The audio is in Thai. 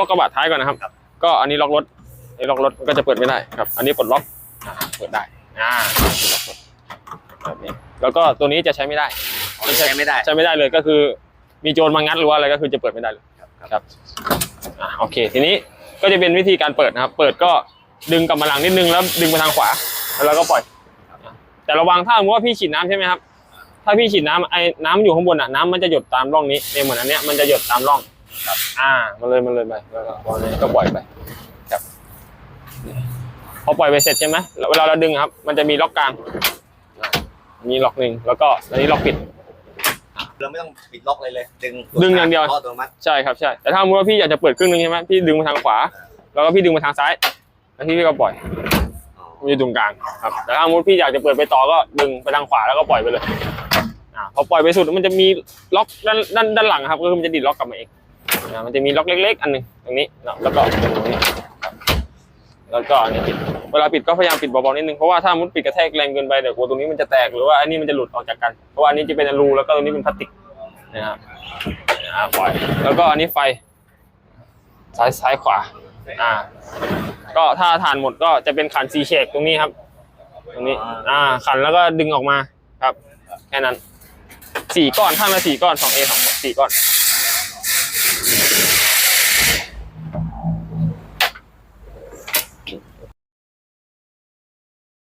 ล็อกกระบะท้ายก่อนนะครับครับ ก็อันนี้ล็อกรถอันนี้ล็อกรถก็จะเปิดไม่ได้ครับ อันนี้ปลดล็อกอ่าเปิดได้อ่าล็อกรถแบบนี้แล้วก็ตัวนี้จะใช้ไม่ได้อ๋อใช้ไม่ได้ ใช้ไม่ได้เลยก็คือ มีโจรมางัดหรือว่าอะไรก็คือจะเปิดไม่ได้เลยครับครับอ่าโอเค ทีนี้ก็จะเป็นวิธีการเปิดนะครับ เปิดก็ดึงกลับมาหลังนิดนึงแล้วดึงไปทางขวา แล้วเราก็ปล่อย แต่ระวังถ้าสมมติว่าพี่ฉีดน้ำใช่ไหมครับ ถ้าพี่ฉีดน้ำไอ้น้ำอยู่ข้างบนอะน้ำมันจะหยดตามร่องนี้เนี่ยเหมือนอันเนี้ยมันจะหยดตามร่อง ครับอ่ามันเลยมันเลยไปแล้วก็ตอนนี้ก็ปล่อยไปครับพอปล่อยไปเสร็จใช่ไหมแล้วเวลาเราดึงครับ มันจะมีล็อกกลางอ่ามีล็อกหนึ่งแล้วก็อันนี้ล็อกปิดเราไม่ต้องปิดล็อกเลยเลย ดึงดึงอย่างเดียวข้อตัวมัดใช่ครับใช่แต่ถ้าสมมติว่าพี่อยากจะเปิดครึ่งนึงใช่ไหมพี่ดึงมาทางขวา แล้วก็พี่ดึงมาทางซ้ายแล้วพี่ก็ปล่อยอ๋อมันอยู่ตรงกลางครับแต่ถ้าสมมติพี่อยากจะเปิดไปต่อก็ดึงไปทางขวาแล้วก็ปล่อยไปเลยอ่าพอปล่อยไปสุดมันจะมีล็อกด้านด้านด้านหลังครับก็คือมันจะดิดล็อกกลับมาเองอ่า มันจะมีล็อกเล็ก ๆ อันหนึงตรงนี้เนาะแล้วก็ตรงนี้แล้วก็อันนี้ปิดเวลาปิดก็พยายามปิดเบาๆนิดนึงเพราะว่าถ้ามุดปิดกระแทกแรงเกินไปเดี๋ยวกลัวตรงนี้มันจะแตกหรือว่าอันนี้มันจะหลุดออกจากกันเพราะว่าอันนี้จะเป็นรูแล้วก็ตรงนี้เป็นพลาสติกนะครับอ่าปล่อยแล้วก็อันนี้ไฟซ้ายซ้ายขวาอ่า ก็ถ้าฐานหมดก็จะเป็นขันซีเชกตรงนี้ครับ ตรงนี้ อ่า ขันแล้วก็ดึงออกมาครับ แค่นั้นสี่ก้อนข้างละสี่ก้อนสองเอสองสี่ก้อน